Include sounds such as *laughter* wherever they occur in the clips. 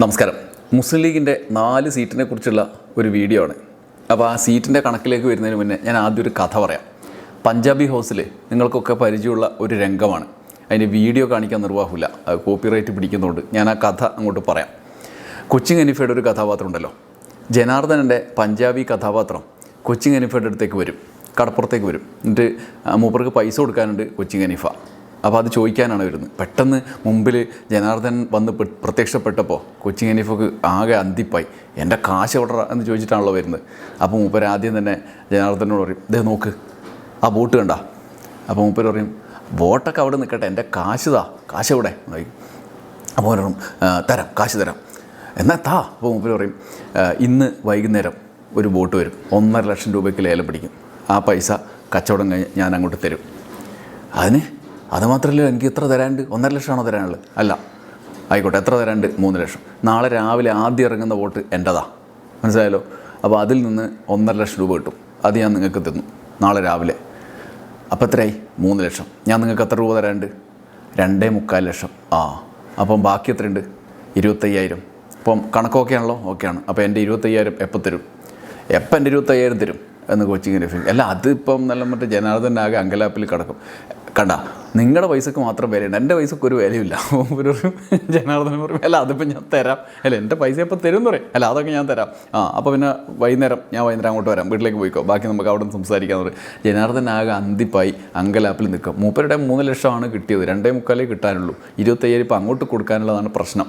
നമസ്കാരം. മുസ്ലിം ലീഗിന്റെ നാല് സീറ്റിനെ കുറിച്ചുള്ള ഒരു വീഡിയോ ആണ്. അപ്പോൾ ആ സീറ്റിന്റെ കണക്കിലേക്ക് വരുന്നതിന് മുന്നേ ഞാൻ ആദ്യം ഒരു കഥ പറയാം. പഞ്ചാബി ഹൗസിൽ നിങ്ങൾക്കൊക്കെ പരിചയമുള്ള ഒരു രംഗമാണ്. അതിന്റെ വീഡിയോ കാണിക്കാൻ നിർവാഹമില്ല. അത് കോപ്പിറൈറ്റ് പിടിക്കുന്നതുകൊണ്ട് ഞാൻ ആ കഥ അങ്ങോട്ട് പറയാം. കൊച്ചിൻ അനിഫയുടെ ഒരു കഥാപാത്രം ഉണ്ടല്ലോ. ജനാർദ്ദനന്റെ പഞ്ചാബി കഥാപാത്രം കൊച്ചിൻ അനിഫയുടെ അടുത്തേക്ക് വരും. കടപ്പുറത്തേക്ക് വരും. എന്നിട്ട് മൂപ്പർക്ക് പൈസ കൊടുക്കാനുണ്ട് കൊച്ചിൻ അനിഫ അപ്പോൾ അത് ചോദിക്കാനാണ് വരുന്നത്. പെട്ടെന്ന് മുമ്പിൽ ജനാർദ്ദൻ വന്ന് പ്രത്യക്ഷപ്പെട്ടപ്പോൾ കൊച്ചിൻ ഹനീഫക്ക് ആകെ അന്തിപ്പായി. എന്റെ കാശ് എവിടെ എന്ന് ചോദിച്ചിട്ടാണല്ലോ വരുന്നത്. അപ്പോൾ മൂപ്പർ ആദ്യം തന്നെ ജനാർദ്ദനോട് പറയും ഇതേ നോക്ക് ആ ബോട്ട് കണ്ട? അപ്പോൾ മൂപ്പർ പറയും ബോട്ടൊക്കെ അവിടെ നിൽക്കട്ടെ എന്റെ കാശ് താ കാശ് എവിടെ? അപ്പോൾ പറയും. "ആ, തരാം കാശ് തരാം. എന്നാൽ താ. അപ്പോൾ മൂപ്പർ പറയും ഇന്ന് വൈകുന്നേരം ഒരു ബോട്ട് വരും ഒന്നര ലക്ഷം രൂപയ്ക്ക് ലേലം പിടിക്കും. ആ പൈസ കച്ചവടം കഴിഞ്ഞ് ഞാൻ അങ്ങോട്ട് തരും. അതിന് അത് മാത്രമല്ല എനിക്ക് ഇത്ര തരാണ്ട് ഒന്നര ലക്ഷമാണോ തരാനുള്ളത്? അല്ല. ആയിക്കോട്ടെ എത്ര തരാണ്ട് മൂന്ന് ലക്ഷം. നാളെ രാവിലെ ആദ്യം ഇറങ്ങുന്ന വോട്ട് എന്റെതാ മനസ്സിലായല്ലോ? അപ്പോൾ അതിൽ നിന്ന് ഒന്നര ലക്ഷം രൂപ കിട്ടും. അത് ഞാൻ നിങ്ങൾക്ക് തന്നു നാളെ രാവിലെ. അപ്പോൾ എത്രയായി? മൂന്ന് ലക്ഷം. ഞാൻ നിങ്ങൾക്ക് എത്ര രൂപ തരാണ്ട് രണ്ടേ മുക്കാൽ ലക്ഷം. ആ. അപ്പം ബാക്കി എത്രയുണ്ട്? ഇരുപത്തയ്യായിരം. അപ്പം കണക്കൊക്കെയാണല്ലോ ഓക്കെയാണ്. അപ്പോൾ എന്റെ ഇരുപത്തയ്യായിരം എപ്പോൾ തരും? എപ്പോൾ എന്റെ ഇരുപത്തയ്യായിരം തരും? എന്ന് കോച്ചിങ് ഫീൽ അല്ല അതിപ്പം നല്ല മറ്റേ ജനാർദ്ദൻ ആകെ അങ്കലാപ്പിൽ കിടക്കും. കണ്ട നിങ്ങളുടെ പൈസക്ക് മാത്രം വിലയുണ്ട്. എന്റെ പൈസക്ക് ഒരു വിലയില്ല *laughs* ഒരു ജനാർദ്ദനം പറയും അല്ല അതിപ്പോൾ ഞാൻ തരാം. അല്ല എന്റെ പൈസ ഇപ്പോൾ തരും എന്ന് പറയും. അല്ല അതൊക്കെ ഞാൻ തരാം. ആ അപ്പോൾ പിന്നെ വൈകുന്നേരം ഞാൻ വൈകുന്നേരം അങ്ങോട്ട് വരാം. വീട്ടിലേക്ക് പോയിക്കോ. ബാക്കി നമുക്ക് അവിടെ നിന്ന് സംസാരിക്കാന്ന് പറയും. ജനാർദ്ദൻ ആകെ അന്തിപ്പായി അങ്കലാപ്പിൽ നിൽക്കും. മൂപ്പരുടെ മൂന്ന് ലക്ഷമാണ് കിട്ടിയത്. രണ്ടേ മുക്കാലേ കിട്ടാനുള്ളൂ. ഇരുപത്തയ്യായിരം ഇപ്പോൾ അങ്ങോട്ട് കൊടുക്കാനുള്ളതാണ് പ്രശ്നം.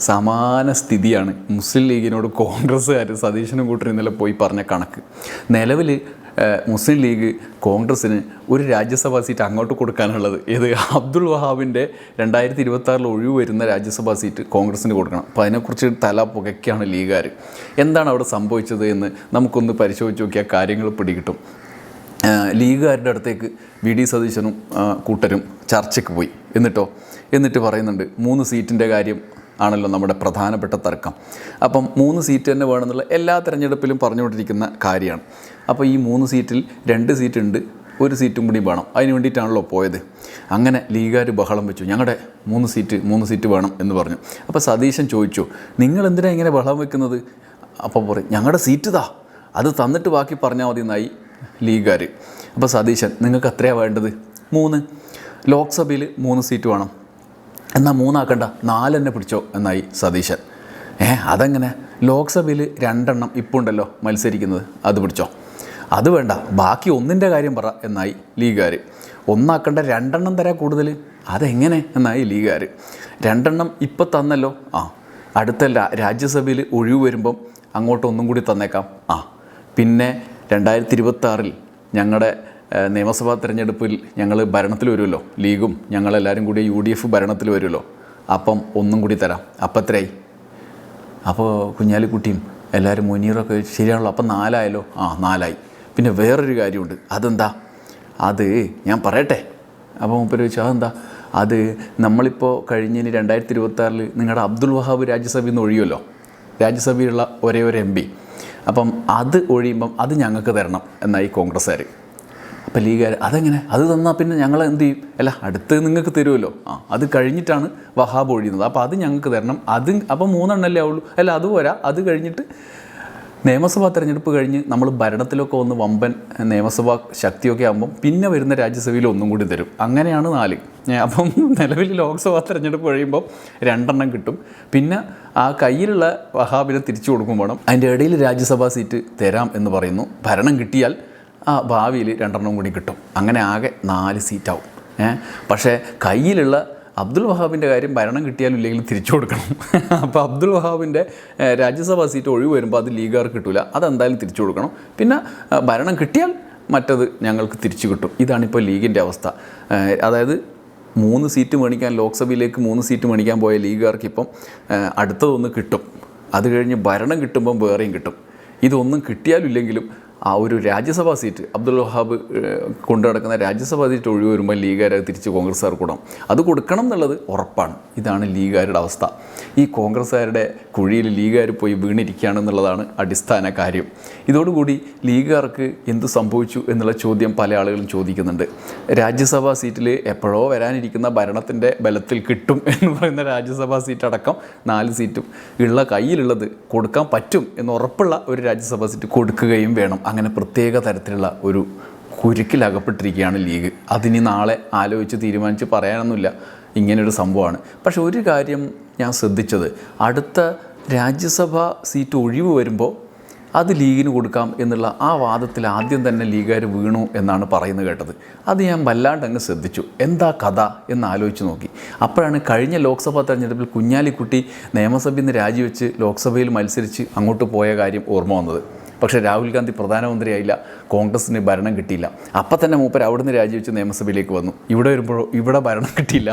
സമാന സ്ഥിതിയാണ് മുസ്ലിം ലീഗിനോട് കോൺഗ്രസ്സുകാർ സതീശനും കൂട്ടർ ഇന്നലെ പോയി പറഞ്ഞ കണക്ക്. നിലവിൽ മുസ്ലിം ലീഗ് കോൺഗ്രസ്സിന് ഒരു രാജ്യസഭാ സീറ്റ് അങ്ങോട്ട് കൊടുക്കാനുള്ളത്. ഏത് അബ്ദുൾ വഹാബിന്റെ രണ്ടായിരത്തി ഇരുപത്തി ആറിൽ ഒഴിവ് വരുന്ന രാജ്യസഭാ സീറ്റ് കോൺഗ്രസ്സിന് കൊടുക്കണം. അപ്പോൾ അതിനെക്കുറിച്ച് തല പുകയ്ക്കാണ് ലീഗുകാർ എന്താണ് അവിടെ സംഭവിച്ചത് എന്ന് നമുക്കൊന്ന് പരിശോധിച്ച് നോക്കിയാൽ കാര്യങ്ങൾ പിടികിട്ടും. ലീഗുകാരുടെ അടുത്തേക്ക് വി ഡി സതീശനും കൂട്ടരും ചർച്ചയ്ക്ക് പോയി. എന്നിട്ടോ? എന്നിട്ട് പറയുന്നുണ്ട് മൂന്ന് സീറ്റിന്റെ കാര്യം ആണല്ലോ നമ്മുടെ പ്രധാനപ്പെട്ട തർക്കം. അപ്പം മൂന്ന് സീറ്റ് തന്നെ വേണമെന്നുള്ള എല്ലാ തിരഞ്ഞെടുപ്പിലും പറഞ്ഞുകൊണ്ടിരിക്കുന്ന കാര്യമാണ്. അപ്പോൾ ഈ മൂന്ന് സീറ്റിൽ രണ്ട് സീറ്റ് ഉണ്ട് ഒരു സീറ്റും കൂടി വേണം. അതിന് വേണ്ടിയിട്ടാണല്ലോ പോയത്. അങ്ങനെ ലീഗാർ ബഹളം വെച്ചു. ഞങ്ങളുടെ മൂന്ന് സീറ്റ് മൂന്ന് സീറ്റ് വേണം എന്ന് പറഞ്ഞു. അപ്പോൾ സതീശൻ ചോദിച്ചു നിങ്ങൾ എന്തിനാണ് ഇങ്ങനെ ബഹളം വെക്കുന്നത്? അപ്പോൾ പറയും ഞങ്ങളുടെ സീറ്റ് താ. അത് തന്നിട്ട് ബാക്കി പറഞ്ഞാൽ മതി എന്നായി ലീഗുകാർ അപ്പോൾ സതീശൻ നിങ്ങൾക്ക് അത്രയാണ് വേണ്ടത്? മൂന്ന്. ലോക്സഭയിൽ മൂന്ന് സീറ്റ് വേണം. എന്നാൽ മൂന്നാക്കണ്ട. നാലെന്നെ പിടിച്ചോ എന്നായി സതീശൻ. ഏ അതെങ്ങനെ? ലോക്സഭയിൽ രണ്ടെണ്ണം ഇപ്പോൾ ഉണ്ടല്ലോ മത്സരിക്കുന്നത്. അത് പിടിച്ചോ. അത് വേണ്ട. ബാക്കി ഒന്നിന്റെ കാര്യം പറ എന്നായി ലീഗുകാർ ഒന്നാക്കേണ്ട രണ്ടെണ്ണം തരാ കൂടുതൽ. അതെങ്ങനെ? എന്നായി ലീഗുകാർ രണ്ടെണ്ണം ഇപ്പം തന്നല്ലോ. ആ അടുത്ത രാജ്യസഭയിൽ ഒഴിവ് വരുമ്പം അങ്ങോട്ട് ഒന്നും കൂടി തന്നേക്കാം. ആ പിന്നെ രണ്ടായിരത്തി ഇരുപത്തി ഞങ്ങളുടെ നിയമസഭാ തിരഞ്ഞെടുപ്പിൽ ഞങ്ങൾ ഭരണത്തിൽ വരുമല്ലോ. ലീഗും ഞങ്ങളെല്ലാവരും കൂടി യു ഡി എഫ് ഭരണത്തിൽ വരുമല്ലോ. അപ്പം ഒന്നും കൂടി തരാം. അപ്പം എത്രയായി? അപ്പോൾ കുഞ്ഞാലിക്കുട്ടിയും എല്ലാവരും മുനീറൊക്കെ ശരിയാണല്ലോ. അപ്പം നാലായല്ലോ? ആ നാലായി. പിന്നെ വേറൊരു കാര്യമുണ്ട്. അതെന്താ? അത് ഞാൻ പറയട്ടെ. അപ്പോൾ മുപ്പര് ചോദിച്ചു അതെന്താ? അത് നമ്മളിപ്പോൾ കഴിഞ്ഞിന് രണ്ടായിരത്തി ഇരുപത്താറിൽ നിങ്ങളുടെ അബ്ദുൽ വഹാബ് രാജ്യസഭയിൽ നിന്ന് ഒഴിയുമല്ലോ. രാജ്യസഭയിലുള്ള ഒരേ ഒരു എം പി. അപ്പം അത് ഒഴിയുമ്പം അത് ഞങ്ങൾക്ക് തരണം എന്നായി കോൺഗ്രസ്സുകാർ അപ്പോൾ ലീഗുകാർ അതെങ്ങനെ? അത് തന്നാൽ പിന്നെ ഞങ്ങൾ എന്ത് ചെയ്യും? അല്ല അടുത്ത് നിങ്ങൾക്ക് തരുമല്ലോ ആ അത് കഴിഞ്ഞിട്ടാണ് വഹാബ് ഒഴിയുന്നത്. അപ്പോൾ അത് ഞങ്ങൾക്ക് തരണം. അത് അപ്പോൾ മൂന്നെണ്ണല്ലേ ഉള്ളൂ അല്ല അത് പോരാ. അത് കഴിഞ്ഞിട്ട് നിയമസഭാ തെരഞ്ഞെടുപ്പ് കഴിഞ്ഞ് നമ്മൾ ഭരണത്തിലൊക്കെ ഒന്ന് വമ്പൻ നിയമസഭാ ശക്തിയൊക്കെ ആകുമ്പം പിന്നെ വരുന്ന രാജ്യസഭയിൽ ഒന്നും കൂടി തരും. അങ്ങനെയാണ് നാല്. അപ്പം നിലവിൽ ലോക്സഭാ തെരഞ്ഞെടുപ്പ് കഴിയുമ്പോൾ രണ്ടെണ്ണം കിട്ടും. പിന്നെ ആ കയ്യിലുള്ള വഹാബിനെ തിരിച്ചു കൊടുക്കും വേണം. അതിന്റെ ഇടയിൽ രാജ്യസഭാ സീറ്റ് തരാം എന്ന് പറയുന്നു. ഭരണം കിട്ടിയാൽ ആ ഭാവിയിൽ രണ്ടെണ്ണം കൂടി കിട്ടും. അങ്ങനെ ആകെ നാല് സീറ്റാവും. ഏ? പക്ഷേ കയ്യിലുള്ള അബ്ദുൽ വഹാബിന്റെ കാര്യം ഭരണം കിട്ടിയാലും ഇല്ലെങ്കിൽ തിരിച്ചു കൊടുക്കണം. അപ്പോൾ അബ്ദുൽ വഹാബിന്റെ രാജ്യസഭാ സീറ്റ് ഒഴിവ് വരുമ്പോൾ അത് ലീഗുകാർക്ക് കിട്ടില്ല അതെന്തായാലും തിരിച്ചു കൊടുക്കണം. പിന്നെ ഭരണം കിട്ടിയാൽ മറ്റത് ഞങ്ങൾക്ക് തിരിച്ചു കിട്ടും. ഇതാണിപ്പോൾ ലീഗിന്റെ അവസ്ഥ. അതായത് മൂന്ന് സീറ്റ് മേടിക്കാൻ ലോക്സഭയിലേക്ക് മൂന്ന് സീറ്റ് മേടിക്കാൻ പോയ ലീഗുകാർക്ക് ഇപ്പം അടുത്തതൊന്ന് കിട്ടും. അത് കഴിഞ്ഞ് ഭരണം കിട്ടുമ്പം വേറെയും കിട്ടും. ഇതൊന്നും കിട്ടിയാലും ഇല്ലെങ്കിലും ആ ഒരു രാജ്യസഭാ സീറ്റ് അബ്ദുൽ വഹാബ് കൊണ്ടു നടക്കുന്ന രാജ്യസഭാ സീറ്റ് ഒഴിവ് വരുമ്പോൾ ലീഗുകാരെ തിരിച്ച് കോൺഗ്രസ്സുകാർ കൂടാം അത് കൊടുക്കണം എന്നുള്ളത് ഉറപ്പാണ്. ഇതാണ് ലീഗുകാരുടെ അവസ്ഥ. ഈ കോൺഗ്രസ്സുകാരുടെ കുഴിയിൽ ലീഗുകാർ പോയി വീണിരിക്കുകയാണെന്നുള്ളതാണ് അടിസ്ഥാന കാര്യം. ഇതോടുകൂടി ലീഗുകാർക്ക് എന്ത് സംഭവിച്ചു എന്നുള്ള ചോദ്യം പല ആളുകളും ചോദിക്കുന്നുണ്ട്. രാജ്യസഭാ സീറ്റിൽ എപ്പോഴോ വരാനിരിക്കുന്ന ഭരണത്തിന്റെ ബലത്തിൽ കിട്ടും എന്ന് പറയുന്ന രാജ്യസഭാ സീറ്റ് അടക്കം നാല് സീറ്റും ഉള്ള കയ്യിലുള്ളത് കൊടുക്കാൻ പറ്റും എന്ന് ഉറപ്പുള്ള ഒരു രാജ്യസഭാ സീറ്റ് കൊടുക്കുകയും വേണം. അങ്ങനെ പ്രത്യേക തരത്തിലുള്ള ഒരു കുരുക്കിലകപ്പെട്ടിരിക്കുകയാണ് ലീഗ്. അതിനി നാളെ ആലോചിച്ച് തീരുമാനിച്ച് പറയാനൊന്നുമില്ല. ഇങ്ങനൊരു സംഭവമാണ്. പക്ഷെ ഒരു കാര്യം ഞാൻ ശ്രദ്ധിച്ചത്. അടുത്ത രാജ്യസഭ സീറ്റ് ഒഴിവ് വരുമ്പോൾ അത് ലീഗിന് കൊടുക്കാം എന്നുള്ള ആ വാദത്തിൽ ആദ്യം തന്നെ ലീഗുകാർ വീണു എന്നാണ് പറയുന്നത് കേട്ടത്. അത് ഞാൻ വല്ലാണ്ട് അങ്ങ് ശ്രദ്ധിച്ചു. എന്താ കഥ എന്ന് ആലോചിച്ച് നോക്കി. അപ്പോഴാണ് കഴിഞ്ഞ ലോക്സഭാ തെരഞ്ഞെടുപ്പിൽ കുഞ്ഞാലിക്കുട്ടി നിയമസഭയിൽ നിന്ന് രാജിവെച്ച് ലോക്സഭയിൽ മത്സരിച്ച് അങ്ങോട്ട് പോയ കാര്യം ഓർമ്മ വന്നത്. പക്ഷേ രാഹുൽ ഗാന്ധി പ്രധാനമന്ത്രിയായില്ല കോൺഗ്രസിന് ഭരണം കിട്ടിയില്ല. അപ്പം തന്നെ മൂപ്പർ അവിടുന്ന് രാജിവെച്ച് നിയമസഭയിലേക്ക് വന്നു. ഇവിടെ വരുമ്പോഴോ ഇവിടെ ഭരണം കിട്ടിയില്ല.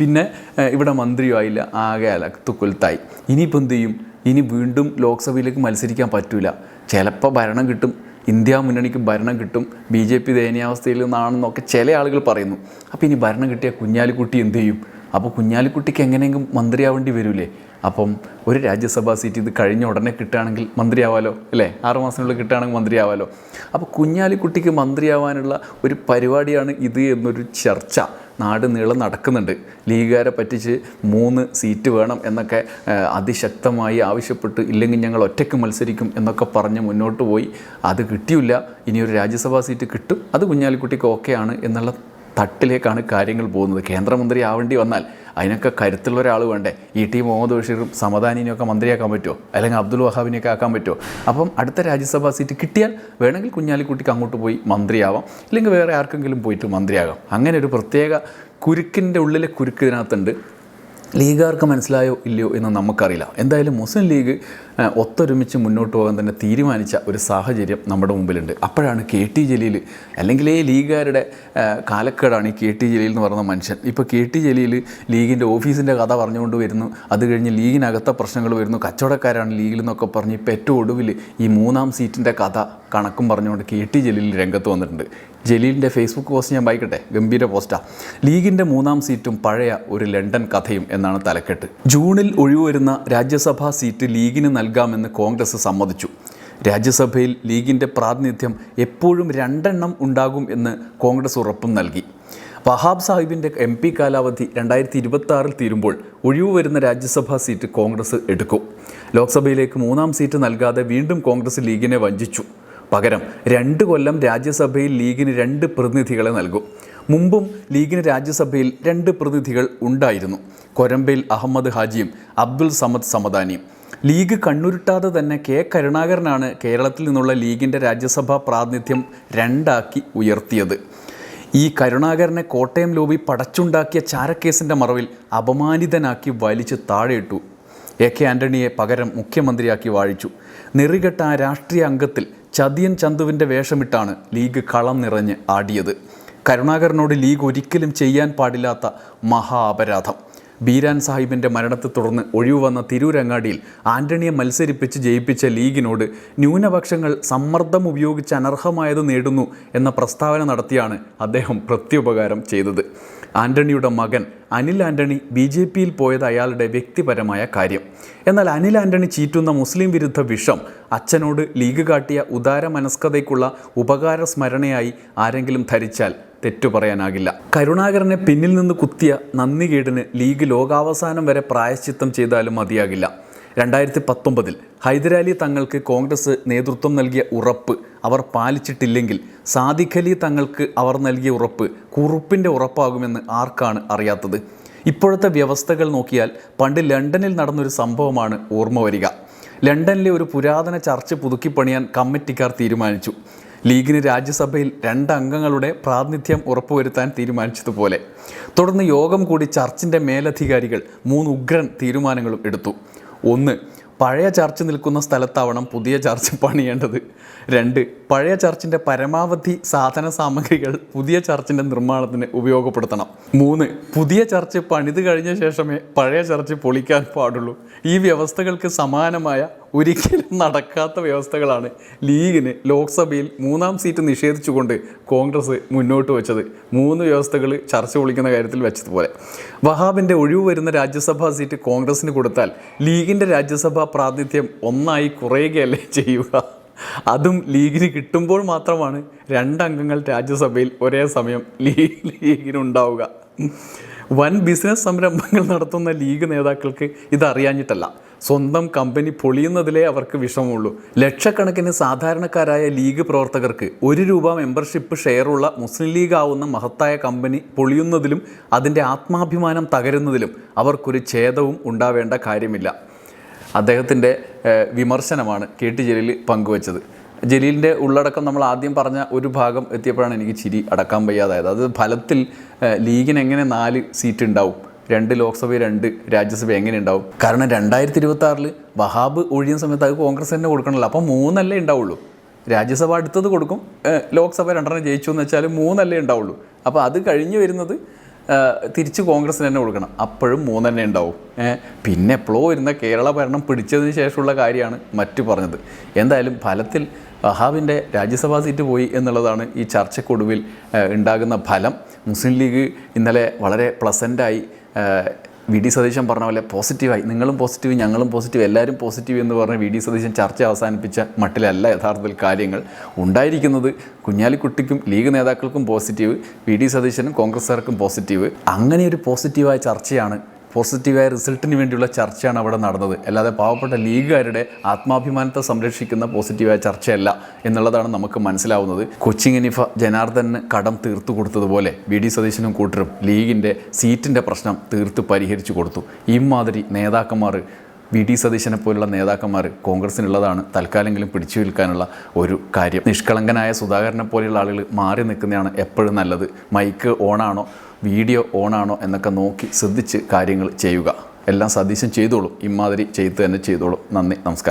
പിന്നെ ഇവിടെ ഇവിടെ മന്ത്രിയുമായില്ല ആകെ അല കൊൽത്തായി ഇനിയിപ്പോൾ എന്ത് ചെയ്യും? ഇനി വീണ്ടും ലോക്സഭയിലേക്ക് മത്സരിക്കാൻ പറ്റില്ല ചിലപ്പോൾ ഭരണം കിട്ടും. ഇന്ത്യ മുന്നണിക്ക് ഭരണം കിട്ടും. ബി ജെ പി ദയനീയാവസ്ഥയിൽ നിന്നാണെന്നൊക്കെ ചില ആളുകൾ പറയുന്നു. അപ്പോൾ ഇനി ഭരണം കിട്ടിയ കുഞ്ഞാലിക്കുട്ടി എന്ത് ചെയ്യും? അപ്പോൾ കുഞ്ഞാലിക്കുട്ടിക്ക് എങ്ങനെയെങ്കിലും മന്ത്രിയാവേണ്ടി വരൂലേ? അപ്പം ഒരു രാജ്യസഭാ സീറ്റ് ഇത് കഴിഞ്ഞ ഉടനെ കിട്ടുകയാണെങ്കിൽ മന്ത്രിയാവാലോ അല്ലേ? ആറുമാസത്തിനുള്ളിൽ കിട്ടുകയാണെങ്കിൽ മന്ത്രിയാവാലോ. അപ്പോൾ കുഞ്ഞാലിക്കുട്ടിക്ക് മന്ത്രിയാവാനുള്ള ഒരു പരിപാടിയാണ് ഇത് എന്നൊരു ചർച്ച നാട് നീളം നടക്കുന്നുണ്ട്. ലീഗുകാരെ പറ്റിച്ച് മൂന്ന് സീറ്റ് വേണം എന്നൊക്കെ അതിശക്തമായി ആവശ്യപ്പെട്ട് ഇല്ലെങ്കിൽ ഞങ്ങൾ ഒറ്റയ്ക്ക് മത്സരിക്കും എന്നൊക്കെ പറഞ്ഞ് മുന്നോട്ട് പോയി. അത് കിട്ടിയില്ല. ഇനി ഒരു രാജ്യസഭാ സീറ്റ് കിട്ടും. അത് കുഞ്ഞാലിക്കുട്ടിക്ക് ഓക്കെയാണ് എന്നുള്ള തട്ടിലേക്കാണ് കാര്യങ്ങൾ പോകുന്നത്. കേന്ദ്രമന്ത്രി ആവേണ്ടി വന്നാൽ അതിനൊക്കെ കരുത്തുള്ള ഒരാൾ വേണ്ടേ? ഇ ടി മുഹമ്മദ് ബഷീറും സമദാനിനെയൊക്കെ മന്ത്രിയാക്കാൻ പറ്റുമോ അല്ലെങ്കിൽ അബ്ദുൽ വഹാബിനെയൊക്കെ ആക്കാൻ പറ്റുമോ അപ്പം അടുത്ത രാജ്യസഭാ സീറ്റ് കിട്ടിയാൽ വേണമെങ്കിൽ കുഞ്ഞാലിക്കുട്ടിക്ക് അങ്ങോട്ട് പോയി മന്ത്രിയാവാം. ഇല്ലെങ്കിൽ വേറെ ആർക്കെങ്കിലും പോയിട്ട് മന്ത്രിയാകാം. അങ്ങനെ ഒരു പ്രത്യേക കുരുക്കിന്റെ ഉള്ളിലെ കുരുക്ക് ഇതിനകത്തുണ്ട്. ലീഗുകാർക്ക് മനസ്സിലായോ ഇല്ലയോ എന്ന് നമുക്കറിയില്ല. എന്തായാലും മുസ്ലിം ലീഗ് ഒത്തൊരുമിച്ച് മുന്നോട്ട് പോകാൻ തന്നെ തീരുമാനിച്ച ഒരു സാഹചര്യം നമ്മുടെ മുമ്പിലുണ്ട്. അപ്പോഴാണ് കെ ടി ജലീൽ അല്ലെങ്കിൽ ഈ ലീഗുകാരുടെ കാലക്കേടാണ് ഈ കെ ടി ജലീൽ എന്ന് പറയുന്ന മനുഷ്യൻ. ഇപ്പോൾ കെ ടി ജലീൽ ലീഗിന്റെ ഓഫീസിന്റെ കഥ പറഞ്ഞുകൊണ്ട് വരുന്നു. അത് കഴിഞ്ഞ് ലീഗിനകത്തെ പ്രശ്നങ്ങൾ വരുന്നു. കച്ചവടക്കാരാണ് ലീഗിൽ നിന്നൊക്കെ പറഞ്ഞ് ഇപ്പോൾ ഏറ്റവും ഒടുവിൽ ഈ മൂന്നാം സീറ്റിന്റെ കഥ കണക്കും പറഞ്ഞുകൊണ്ട് കെ ടി ജലീൽ രംഗത്ത് വന്നിട്ടുണ്ട്. ജലീലിന്റെ ഫേസ്ബുക്ക് പോസ്റ്റ് ഞാൻ വായിക്കട്ടെ? ഗംഭീര പോസ്റ്റാണ് ലീഗിന്റെ മൂന്നാം സീറ്റും പഴയ ഒരു ലണ്ടൻ കഥയും എന്നാണ് തലക്കെട്ട്. ജൂണിൽ ഒഴിവുവരുന്ന രാജ്യസഭാ സീറ്റ് ലീഗിന് നൽകാമെന്ന് കോൺഗ്രസ് സമ്മതിച്ചു. രാജ്യസഭയിൽ ലീഗിന്റെ പ്രാതിനിധ്യം എപ്പോഴും രണ്ടെണ്ണം ഉണ്ടാകും എന്ന് കോൺഗ്രസ് ഉറപ്പും നൽകി. വഹാബ് സാഹിബിന്റെ എം പി കാലാവധി രണ്ടായിരത്തി ഇരുപത്തി ആറിൽ തീരുമ്പോൾ ഒഴിവ് വരുന്ന രാജ്യസഭാ സീറ്റ് കോൺഗ്രസ് എടുക്കും. ലോക്സഭയിലേക്ക് മൂന്നാം സീറ്റ് നൽകാതെ വീണ്ടും കോൺഗ്രസ് ലീഗിനെ വഞ്ചിച്ചു. പകരം രണ്ട് കൊല്ലം രാജ്യസഭയിൽ ലീഗിന് രണ്ട് പ്രതിനിധികളെ നൽകും. മുമ്പും ലീഗിന് രാജ്യസഭയിൽ രണ്ട് പ്രതിനിധികൾ ഉണ്ടായിരുന്നു. കൊരമ്പയിൽ അഹമ്മദ് ഹാജിയും അബ്ദുൽ സമദ് സമദാനിയും. ലീഗ് കണ്ണുരുട്ടാതെ തന്നെ കെ കരുണാകരനാണ് കേരളത്തിൽ നിന്നുള്ള ലീഗിന്റെ രാജ്യസഭാ പ്രാതിനിധ്യം രണ്ടാക്കി ഉയർത്തിയത്. ഈ കരുണാകരനെ കോട്ടയം ലോബി പടച്ചുണ്ടാക്കിയ ചാരക്കേസിന്റെ മറവിൽ അപമാനിതനാക്കി വലിച്ച് താഴെയിട്ടു. എ കെ ആന്റണിയെ പകരം മുഖ്യമന്ത്രിയാക്കി വാഴിച്ചു. നെറികെട്ട ആ രാഷ്ട്രീയ അംഗത്തിൽ ചതിയൻ ചന്തുവിന്റെ വേഷമിട്ടാണ് ലീഗ് കളം നിറഞ്ഞ് ആടിയത്. കരുണാകരനോട് ലീഗ് ഒരിക്കലും ചെയ്യാൻ പാടില്ലാത്ത മഹാ അപരാധം ബീരാൻ സാഹിബിന്റെ മരണത്തെ തുടർന്ന് ഒഴിവ് വന്ന തിരൂരങ്ങാടിയിൽ ആന്റണിയെ മത്സരിപ്പിച്ച് ജയിപ്പിച്ച ലീഗിനോട് ന്യൂനപക്ഷങ്ങൾ സമ്മർദ്ദം ഉപയോഗിച്ച് അനർഹമായത് നേടുന്നു എന്ന പ്രസ്താവന നടത്തിയാണ് അദ്ദേഹം പ്രത്യുപകാരം ചെയ്തത്. ആന്റണിയുടെ മകൻ അനിൽ ആന്റണി ബി ജെ പിയിൽ പോയത് അയാളുടെ വ്യക്തിപരമായ കാര്യം. എന്നാൽ അനിൽ ആന്റണി ചീറ്റുന്ന മുസ്ലിം വിരുദ്ധ വിഷം അച്ഛനോട് ലീഗ് കാട്ടിയ ഉദാര മനസ്കതയ്ക്കുള്ള ഉപകാര സ്മരണയായി ആരെങ്കിലും ധരിച്ചാൽ തെറ്റു പറയാനാകില്ല. കരുണാകരനെ പിന്നിൽ നിന്ന് കുത്തിയ നന്ദികേടിന് ലീഗ് ലോകാവസാനം വരെ പ്രായശ്ചിത്തം ചെയ്താലും മതിയാകില്ല. രണ്ടായിരത്തി പത്തൊമ്പതിൽ ഹൈദരാലി തങ്ങൾക്ക് കോൺഗ്രസ് നേതൃത്വം നൽകിയ ഉറപ്പ് അവർ പാലിച്ചിട്ടില്ലെങ്കിൽ സാദിഖ് അലി തങ്ങൾക്ക് അവർ നൽകിയ ഉറപ്പ് കുറുപ്പിന്റെ ഉറപ്പാകുമെന്ന് ആർക്കാണ് അറിയാത്തത്? ഇപ്പോഴത്തെ വ്യവസ്ഥകൾ നോക്കിയാൽ പണ്ട് ലണ്ടനിൽ നടന്നൊരു സംഭവമാണ് ഓർമ്മ വരിക. ലണ്ടനിലെ ഒരു പുരാതന ചർച്ച് പുതുക്കിപ്പണിയാൻ കമ്മിറ്റിക്കാർ തീരുമാനിച്ചു. ലീഗിന് രാജ്യസഭയിൽ രണ്ട് അംഗങ്ങളുടെ പ്രാതിനിധ്യം ഉറപ്പുവരുത്താൻ തീരുമാനിച്ചതുപോലെ. തുടർന്ന് യോഗം കൂടി ചർച്ചിന്റെ മേലധികാരികൾ മൂന്ന് ഉഗ്രൻ തീരുമാനങ്ങളും എടുത്തു. ഒന്ന് പഴയ ചർച്ച് നിൽക്കുന്ന സ്ഥലത്താവണം പുതിയ ചർച്ച് പണിയേണ്ടത്. രണ്ട് പഴയ ചർച്ചിന്റെ പരമാവധി സാധന സാമഗ്രികൾ പുതിയ ചർച്ചിന്റെ നിർമ്മാണത്തിന് ഉപയോഗപ്പെടുത്തണം. മൂന്ന് പുതിയ ചർച്ച് പണിത് കഴിഞ്ഞ ശേഷമേ പഴയ ചർച്ച് പൊളിക്കാൻ പാടുള്ളൂ. ഈ വ്യവസ്ഥകൾക്ക് സമാനമായ ഒരിക്കലും നടക്കാത്ത വ്യവസ്ഥകളാണ് ലീഗിന് ലോക്സഭയിൽ മൂന്നാം സീറ്റ് നിഷേധിച്ചുകൊണ്ട് കോൺഗ്രസ് മുന്നോട്ട് വെച്ചത്. മൂന്ന് വ്യവസ്ഥകൾ ചർച്ച പൊളിക്കുന്ന കാര്യത്തിൽ വെച്ചതുപോലെ. വഹാബിന്റെ ഒഴിവ് വരുന്ന രാജ്യസഭാ സീറ്റ് കോൺഗ്രസിന് കൊടുത്താൽ ലീഗിന്റെ രാജ്യസഭാ പ്രാതിനിധ്യം ഒന്നായി കുറയുകയല്ലേ ചെയ്യുക? അതും ലീഗിന് കിട്ടുമ്പോൾ മാത്രമാണ് രണ്ടംഗങ്ങൾ രാജ്യസഭയിൽ ഒരേ സമയം ലീഗ് ലീഗിനുണ്ടാവുക. വൻ ബിസിനസ് സംരംഭങ്ങൾ നടത്തുന്ന ലീഗ് നേതാക്കൾക്ക് ഇതറിയാഞ്ഞിട്ടല്ല. സ്വന്തം കമ്പനി പൊളിയുന്നതിലേ അവർക്ക് വിഷമമുള്ളൂ. ലക്ഷക്കണക്കിന് സാധാരണക്കാരായ ലീഗ് പ്രവർത്തകർക്ക് ഒരു രൂപ മെമ്പർഷിപ്പ് ഷെയറുള്ള മുസ്ലിം ലീഗ് ആവുന്ന മഹത്തായ കമ്പനി പൊളിയുന്നതിലും അതിന്റെ ആത്മാഭിമാനം തകരുന്നതിലും അവർക്കൊരു ഛേദവും ഉണ്ടാവേണ്ട കാര്യമില്ല. അദ്ദേഹത്തിന്റെ വിമർശനമാണ് കെ ടി ജലീൽ പങ്കുവച്ചത്. ജലീലിന്റെ ഉള്ളടക്കം നമ്മൾ ആദ്യം പറഞ്ഞ ഒരു ഭാഗം എത്തിയപ്പോഴാണ് എനിക്ക് ചിരി അടക്കാൻ വയ്യാതായത് അത് ഫലത്തിൽ ലീഗിന് എങ്ങനെ നാല് സീറ്റ് ഉണ്ടാവും? രണ്ട് ലോക്സഭ രണ്ട് രാജ്യസഭ എങ്ങനെ ഉണ്ടാവും? കാരണം രണ്ടായിരത്തി ഇരുപത്തി ആറിൽ വഹാബ് ഒഴിയുന്ന സമയത്ത് അത് കോൺഗ്രസ് തന്നെ കൊടുക്കണമല്ലോ. അപ്പോൾ മൂന്നല്ലേ ഉണ്ടാവുള്ളൂ. രാജ്യസഭ അടുത്തത് കൊടുക്കും ലോക്സഭ രണ്ടെണ്ണം ജയിച്ചു എന്ന് വെച്ചാൽ മൂന്നല്ലേ ഉണ്ടാവുള്ളൂ. അപ്പോൾ അത് കഴിഞ്ഞ് വരുന്നത് തിരിച്ച് കോൺഗ്രസിന് തന്നെ കൊടുക്കണം. അപ്പോഴും മൂന്നെണ്ണ ഉണ്ടാവും. പിന്നെ എപ്പോഴോ ഇരുന്ന കേരള ഭരണം പിടിച്ചതിന് ശേഷമുള്ള കാര്യമാണ് മറ്റു പറഞ്ഞത്. എന്തായാലും ഫലത്തിൽ വഹാബിന്റെ രാജ്യസഭാ സീറ്റ് പോയി എന്നുള്ളതാണ് ഈ ചർച്ചക്കൊടുവിൽ ഉണ്ടാകുന്ന ഫലം. മുസ്ലിം ലീഗ് ഇന്നലെ വളരെ പ്ലസന്റായി വി ഡി സതീശൻ പറഞ്ഞ പോലെ പോസിറ്റീവായി. നിങ്ങളും പോസിറ്റീവ് ഞങ്ങളും പോസിറ്റീവ് എല്ലാവരും പോസിറ്റീവ് എന്ന് പറഞ്ഞ് വി ഡി സതീശൻ ചർച്ച അവസാനിപ്പിച്ച മട്ടിലല്ല യഥാർത്ഥത്തിൽ കാര്യങ്ങൾ ഉണ്ടായിരിക്കുന്നത്. കുഞ്ഞാലിക്കുട്ടിക്കും ലീഗ് നേതാക്കൾക്കും പോസിറ്റീവ് വി ഡി സതീശനും കോൺഗ്രസ്സുകാർക്കും പോസിറ്റീവ്. അങ്ങനെ ഒരു പോസിറ്റീവായ ചർച്ചയാണ് പോസിറ്റീവായ റിസൾട്ടിന് വേണ്ടിയുള്ള ചർച്ചയാണ് അവിടെ നടന്നത്. അല്ലാതെ പാവപ്പെട്ട ലീഗുകാരുടെ ആത്മാഭിമാനത്തെ സംരക്ഷിക്കുന്ന പോസിറ്റീവായ ചർച്ചയല്ല എന്നുള്ളതാണ് നമുക്ക് മനസ്സിലാവുന്നത്. കൊച്ചിൻ ഇനിഫ ജനാർദ്ദന് കടം തീർത്തു കൊടുത്തതുപോലെ വി ഡി സതീശനും കൂട്ടരും ലീഗിന്റെ സീറ്റിന്റെ പ്രശ്നം തീർത്ത് പരിഹരിച്ചു കൊടുത്തു. ഇമാതിരി നേതാക്കന്മാർ വി ഡി സതീശനെ പോലുള്ള നേതാക്കന്മാർ കോൺഗ്രസിനുള്ളതാണ് തൽക്കാലെങ്കിലും പിടിച്ചു നിൽക്കാനുള്ള ഒരു കാര്യം. നിഷ്കളങ്കനായ സുധാകരനെ പോലെയുള്ള ആളുകൾ മാറി നിൽക്കുന്നതാണ് എപ്പോഴും നല്ലത്. മൈക്ക് ഓണാണോ? വീഡിയോ ഓണാണോ എന്നൊക്കെ നോക്കി ശ്രദ്ധിച്ച് കാര്യങ്ങൾ ചെയ്യുക. എല്ലാം സതീശൻ ചെയ്തോളും. ഇമാതിരി ചെയ്ത് തന്നെ ചെയ്തോളും. നന്ദി നമസ്കാരം.